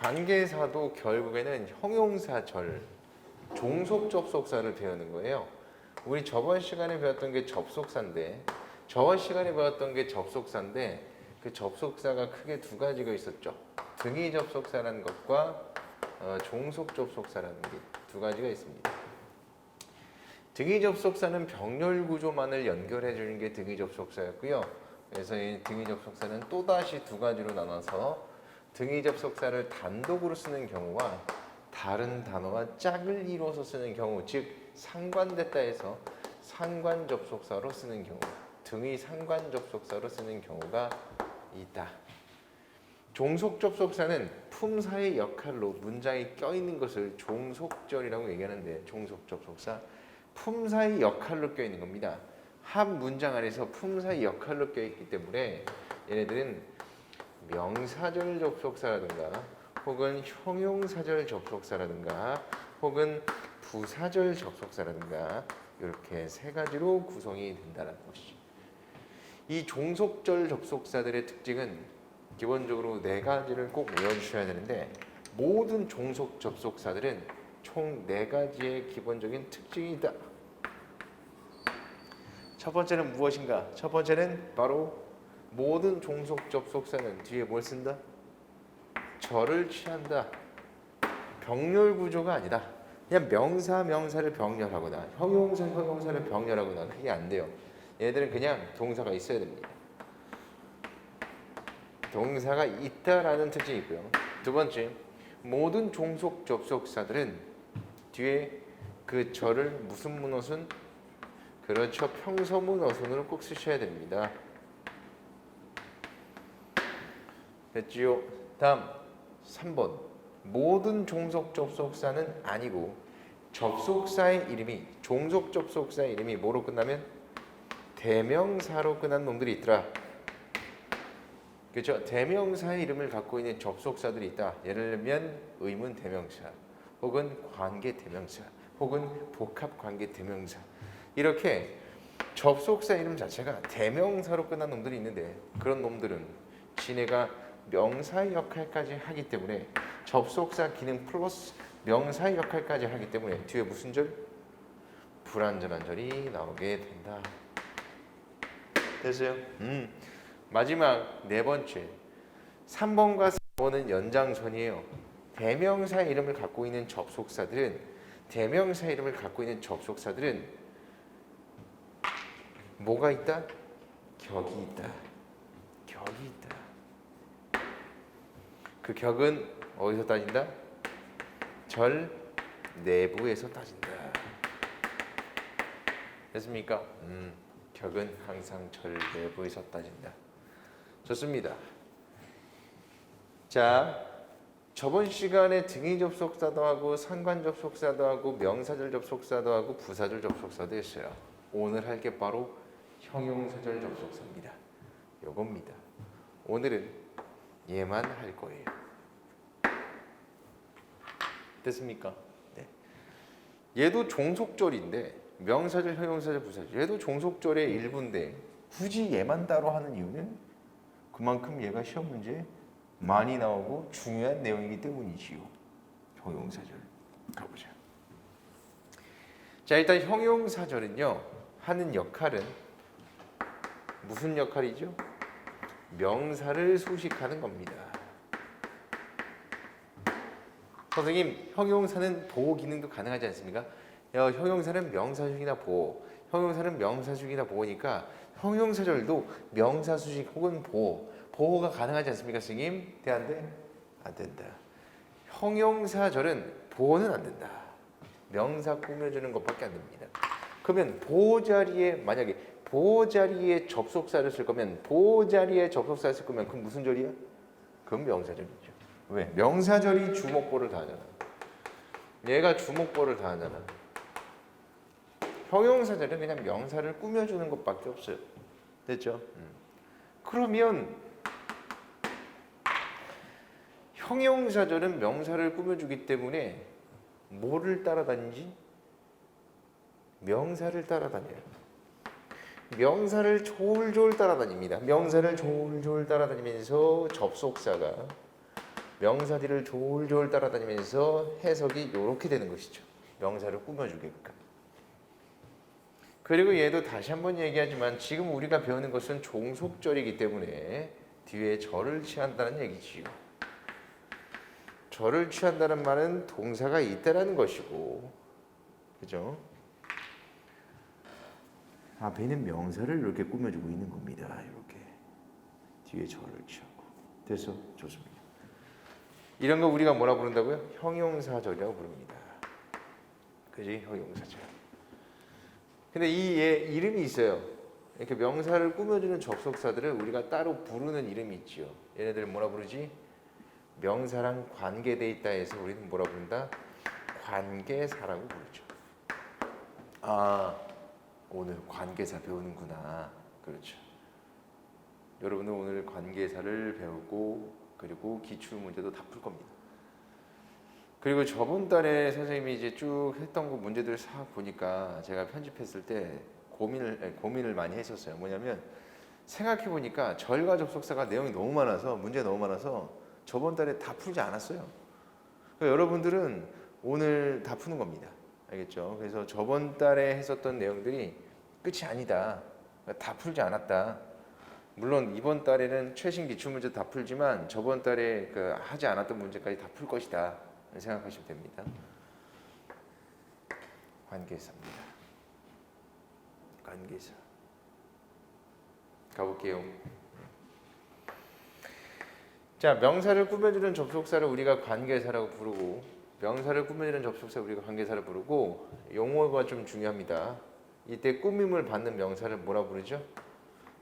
관계사도 결국에는 형용사절, 종속 접속사를 배우는 거예요. 우리 저번 시간에 배웠던 게 접속사인데 저번 시간에 배웠던 게 접속사인데 그 접속사가 크게 두 가지가 있었죠. 등위 접속사라는 것과 어, 종속 접속사라는 게 두 가지가 있습니다. 등위 접속사는 병렬 구조만을 연결해 주는 게 등위 접속사였고요. 그래서 이 등위 접속사는 또 다시 두 가지로 나눠서 등위 접속사를 단독으로 쓰는 경우와 다른 단어와 짝을 이루어서 쓰는 경우, 즉 상관됐다 해서 상관 접속사로 쓰는 경우, 등위 상관 접속사로 쓰는 경우가 있다. 종속 접속사는 품사의 역할로 문장에 껴있는 것을 종속절이라고 얘기하는데 종속 접속사 품사의 역할로 껴있는 겁니다. 한 문장 안에서 품사의 역할로 껴있기 때문에 얘네들은 명사절 접속사라든가 혹은 형용사절 접속사라든가 혹은 부사절 접속사라든가 이렇게 세 가지로 구성이 된다는 것이죠. 이 종속절 접속사들의 특징은 기본적으로 네 가지를 꼭 외워주셔야 되는데 모든 종속 접속사들은 총 네 가지의 기본적인 특징이 있다. 첫 번째는 무엇인가? 첫 번째는 바로 모든 종속 접속사는 뒤에 뭘 쓴다? 절을 취한다. 병렬 구조가 아니다. 그냥 명사 명사를 병렬하거나 형용사 형용사를 병렬하거나 그게 안 돼요. 얘들은 그냥 동사가 있어야 됩니다. 동사가 있다라는 특징이 있고요. 두 번째, 모든 종속 접속사들은 뒤에 그 절을 무슨 문어순? 그렇죠. 평서문 어순으로 꼭 쓰셔야 됩니다. 됐지요? 다음 3번. 모든 종속 접속사는 아니고 접속사의 이름이 종속 접속사의 이름이 뭐로 끝나면 대명사로 끝난 놈들이 있더라. 그렇죠. 대명사의 이름을 갖고 있는 접속사들이 있다. 예를 들면 의문 대명사, 혹은 관계 대명사, 혹은 복합 관계 대명사. 이렇게 접속사 이름 자체가 대명사로 끝난 놈들이 있는데 그런 놈들은 지네가 명사의 역할까지 하기 때문에 접속사 기능 플러스 명사의 역할까지 하기 때문에 뒤에 무슨 절? 불완전한 절이 나오게 된다. 됐어요? 음. 마지막 네 번째 3번과 4번은 연장선이에요. 대명사 이름을 갖고 있는 접속사들은 대명사 이름을 갖고 있는 접속사들은 뭐가 있다? 격이 있다. 격이 있다. 그 격은 어디서 따진다? 절 내부에서 따진다. 됐습니까? 음, 격은 항상 절 내부에서 따진다. 좋습니다. 자, 저번 시간에 등위 접속사도 하고 상관 접속사도 하고 명사절 접속사도 하고 부사절 접속사도 했어요. 오늘 할 게 바로 형용사절 접속사입니다. 요겁니다. 오늘은 얘만 할 거예요. 됐습니까? 네. 얘도 종속절인데 명사절, 형용사절, 부사절. 얘도 종속절의 일부인데 굳이 얘만 따로 하는 이유는 그만큼 얘가 시험 문제에 많이 나오고 중요한 내용이기 때문이지요. 형용사절 가보자. 자 일단 형용사절은요 하는 역할은 무슨 역할이죠? 명사를 수식하는 겁니다. 선생님 형용사는 보호 기능도 가능하지 않습니까? 야, 형용사는 명사수식이나 보호, 형용사는 명사수식이나 보호니까 형용사절도 명사수식 혹은 보호, 보호가 가능하지 않습니까, 선생님? 돼, 안 돼? 안 된다. 형용사절은 보호는 안 된다. 명사 꾸며주는 것밖에 안 됩니다. 그러면 보호 자리에 만약에 보호 자리에 접속사를 쓸 거면 보호 자리에 접속사를 쓸 거면 그럼 무슨 절이야? 그건 명사절이죠. 왜? 명사절이 주목보를 다 하잖아. 얘가 주목보를 다 하잖아. 형용사절은 그냥 명사를 꾸며주는 것밖에 없어요. 됐죠? 음. 그러면 형용사절은 명사를 꾸며주기 때문에 뭐를 따라다니지? 명사를 따라다녀요. 명사를 졸졸 따라다닙니다. 명사를 졸졸 따라다니면서 접속사가 명사들을 졸졸 따라다니면서 해석이 이렇게 되는 것이죠. 명사를 꾸며주게끔. 그리고 얘도 다시 한번 얘기하지만 지금 우리가 배우는 것은 종속절이기 때문에 뒤에 절을 취한다는 얘기지요. 절을 취한다는 말은 동사가 있다라는 것이고, 그죠? 앞에는 명사를 이렇게 꾸며주고 있는 겁니다. 이렇게 뒤에 절을 취하고 됐어 좋습니다. 이런 거 우리가 뭐라 부른다고요? 형용사절이라고 부릅니다. 그지 형용사절. 근데 이얘 이름이 있어요. 이렇게 명사를 꾸며주는 접속사들을 우리가 따로 부르는 이름이 있지요. 얘네들 뭐라 부르지? 명사랑 관계돼 있다 해서 우리는 뭐라 부른다? 관계사라고 부르죠. 아 오늘 관계사 배우는구나. 그렇죠. 여러분은 오늘 관계사를 배우고 그리고 기출 문제도 다 풀 겁니다. 그리고 저번 달에 선생님이 이제 쭉 했던 그 문제들을 싹 보니까 제가 편집했을 때 고민을 고민을 많이 했었어요. 뭐냐면 생각해 보니까 절과 접속사가 내용이 너무 많아서 문제 너무 많아서 저번 달에 다 풀지 않았어요. 그러니까 여러분들은 오늘 다 푸는 겁니다. 알겠죠? 그래서 저번 달에 했었던 내용들이 끝이 아니다. 그러니까 다 풀지 않았다. 물론 이번 달에는 최신 기출 문제 다 풀지만 저번 달에 그 하지 않았던 문제까지 다 풀 것이다. 생각하시면 됩니다. 관계사입니다. 관계사. 가볼게요. 자, 명사를 꾸며주는 접속사를 우리가 관계사라고 부르고 명사를 꾸며주는 접속사 우리가 관계사를 부르고 용어가 좀 중요합니다. 이때 꾸밈을 받는 명사를 뭐라 부르죠?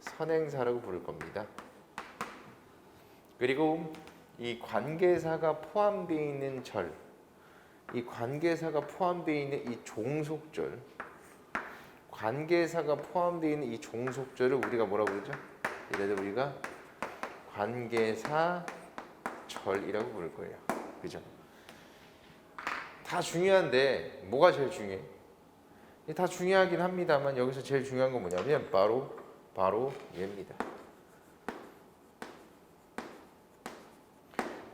선행사라고 부를 겁니다. 그리고 이 관계사가 포함되어 있는 절, 이 관계사가 포함되어 있는 이 종속절, 관계사가 포함되어 있는 이 종속절을 우리가 뭐라 부르죠? 얘네들 우리가 관계사 절이라고 부를 거예요. 그죠? 다 중요한데 뭐가 제일 중요해? 다 중요하긴 합니다만 여기서 제일 중요한 건 뭐냐면 바로 바로 얘입니다.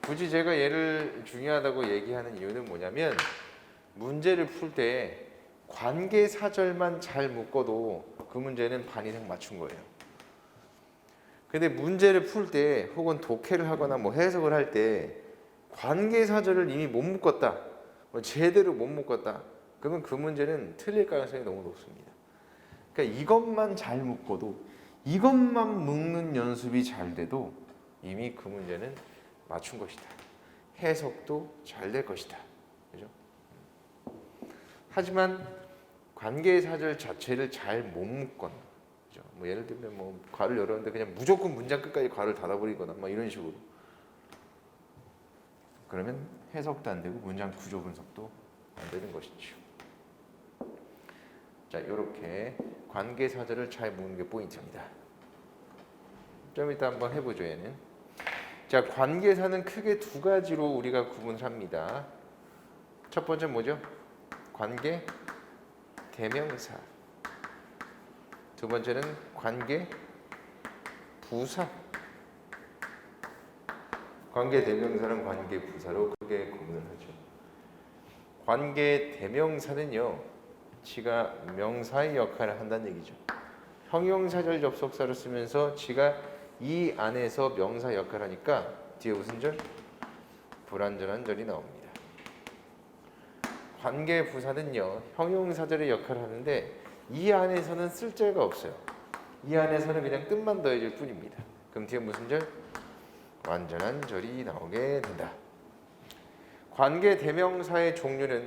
굳이 제가 얘를 중요하다고 얘기하는 이유는 뭐냐면 문제를 풀 때 관계 사절만 잘 묶어도 그 문제는 반 이상 맞춘 거예요. 근데 문제를 풀 때 혹은 독해를 하거나 뭐 해석을 할 때 관계 사절을 이미 못 묶었다. 뭐 제대로 못 묶었다. 그러면 그 문제는 틀릴 가능성이 너무 높습니다. 그러니까 이것만 잘 묶어도 이것만 묶는 연습이 잘 돼도 이미 그 문제는 맞춘 것이다. 해석도 잘 될 것이다. 그죠? 하지만 관계 사절 자체를 잘 못 묶거나 그죠? 뭐 예를 들면 뭐 괄을 열었는데 그냥 무조건 문장 끝까지 괄을 닫아버리거나 뭐 이런 식으로 그러면 해석도 안 되고 문장 구조 분석도 안 되는 것이죠. 자, 이렇게 관계 사절을 잘 묶는 게 포인트입니다. 좀 이따 한번 해보죠, 얘는. 자, 관계사는 크게 두 가지로 우리가 구분을 합니다. 첫 번째 뭐죠? 관계 대명사. 두 번째는 관계 부사. 관계 대명사는 관계 부사로 크게 구분을 하죠. 관계 대명사는요, 지가 명사의 역할을 한다는 얘기죠. 형용사절 접속사를 쓰면서 지가 이 안에서 명사 역할을 하니까 뒤에 무슨 절? 불완전한 절이 나옵니다. 관계 부사는요 형용사절의 역할을 하는데 이 안에서는 쓸 절가 없어요. 이 안에서는 그냥 뜻만 더해질 뿐입니다. 그럼 뒤에 무슨 절? 완전한 절이 나오게 된다. 관계 대명사의 종류는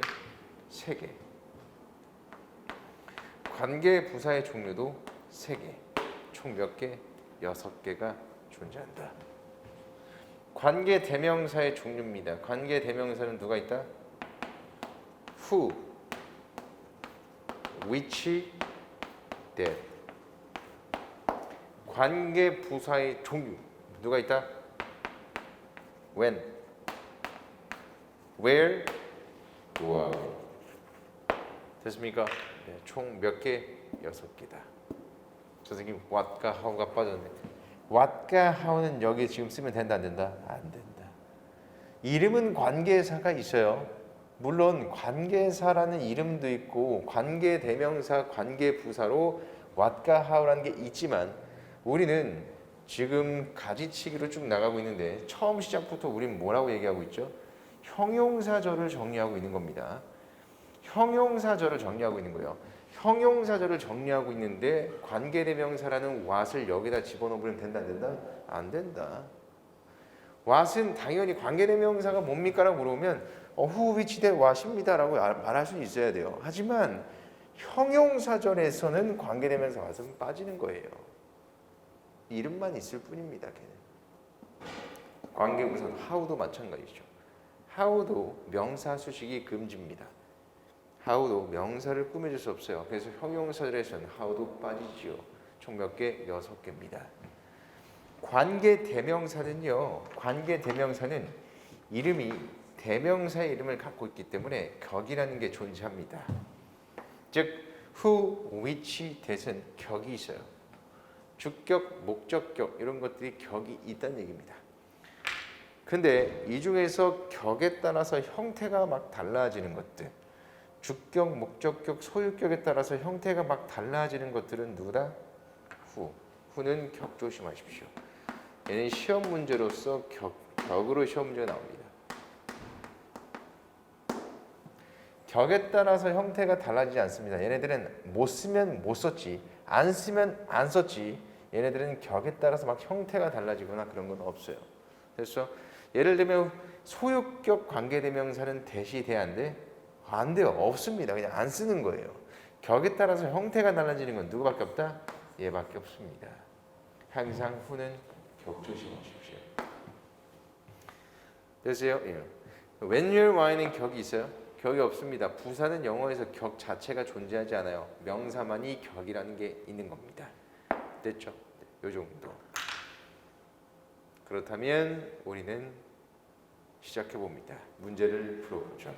세 개. 관계 부사의 종류도 세 개. 총 몇 개? 여섯 개가 존재한다. 관계 대명사의 종류입니다. 관계 대명사는 누가 있다? who, which, that. 관계 부사의 종류 누가 있다? When, where, why. 됐습니까? 네, 총몇 개? 여섯 개다. 선생님 what과 how가 빠졌네. what과 how는 여기 지금 쓰면 된다 안 된다? 안 된다. 이름은 관계사가 있어요. 물론 관계사라는 이름도 있고 관계 대명사, 관계 부사로 what과 how라는 게 있지만 우리는 지금 가지치기로 쭉 나가고 있는데 처음 시작부터 우리는 뭐라고 얘기하고 있죠? 형용사절을 정리하고 있는 겁니다. 형용사절을 정리하고 있는 거예요. 형용사절을 정리하고 있는데 관계대명사라는 what을 여기다 집어넣으면 된다 안 된다? 안 된다. what은 당연히 관계대명사가 뭡니까 라고 물어보면 어, who, which, that, what입니다 라고 알- 말할 수 있어야 돼요. 하지만 형용사절에서는 관계대명사 what은 빠지는 거예요. 이름만 있을 뿐입니다. 걔는. 관계부사 how도 마찬가지죠. how도 명사 수식이 금지입니다. how도 명사를 꾸며줄 수 없어요. 그래서 형용사절에서는 how도 빠지지요. 총 몇 개? 여섯 개입니다. 관계 대명사는요. 관계 대명사는 이름이 대명사의 이름을 갖고 있기 때문에 격이라는 게 존재합니다. 즉 who, which, that은 격이 있어요. 주격, 목적격 이런 것들이 격이 있다는 얘기입니다. 근데 이 중에서 격에 따라서 형태가 막 달라지는 것들 주격, 목적격, 소유격에 따라서 형태가 막 달라지는 것들은 누구다? 후. 후는 격 조심하십시오. 얘는 시험 문제로서 격, 격으로 시험 문제가 나옵니다. 격에 따라서 형태가 달라지지 않습니다. 얘네들은 못 쓰면 못 썼지, 안 쓰면 안 썼지. 얘네들은 격에 따라서 막 형태가 달라지거나 그런 건 없어요. 그래서 예를 들면 소유격 관계대명사는 대시 대안데 안 돼요. 없습니다. 그냥 안 쓰는 거예요. 격에 따라서 형태가 달라지는 건 누구밖에 없다? 얘밖에 없습니다. 항상 후는 격 조심하십시오. 되세요? 예. When you're wine은 격이 있어요? 격이 없습니다. 부사는 영어에서 격 자체가 존재하지 않아요. 명사만이 격이라는 게 있는 겁니다. 됐죠? 요 정도. 그렇다면 우리는 시작해 봅니다. 문제를 풀어보죠.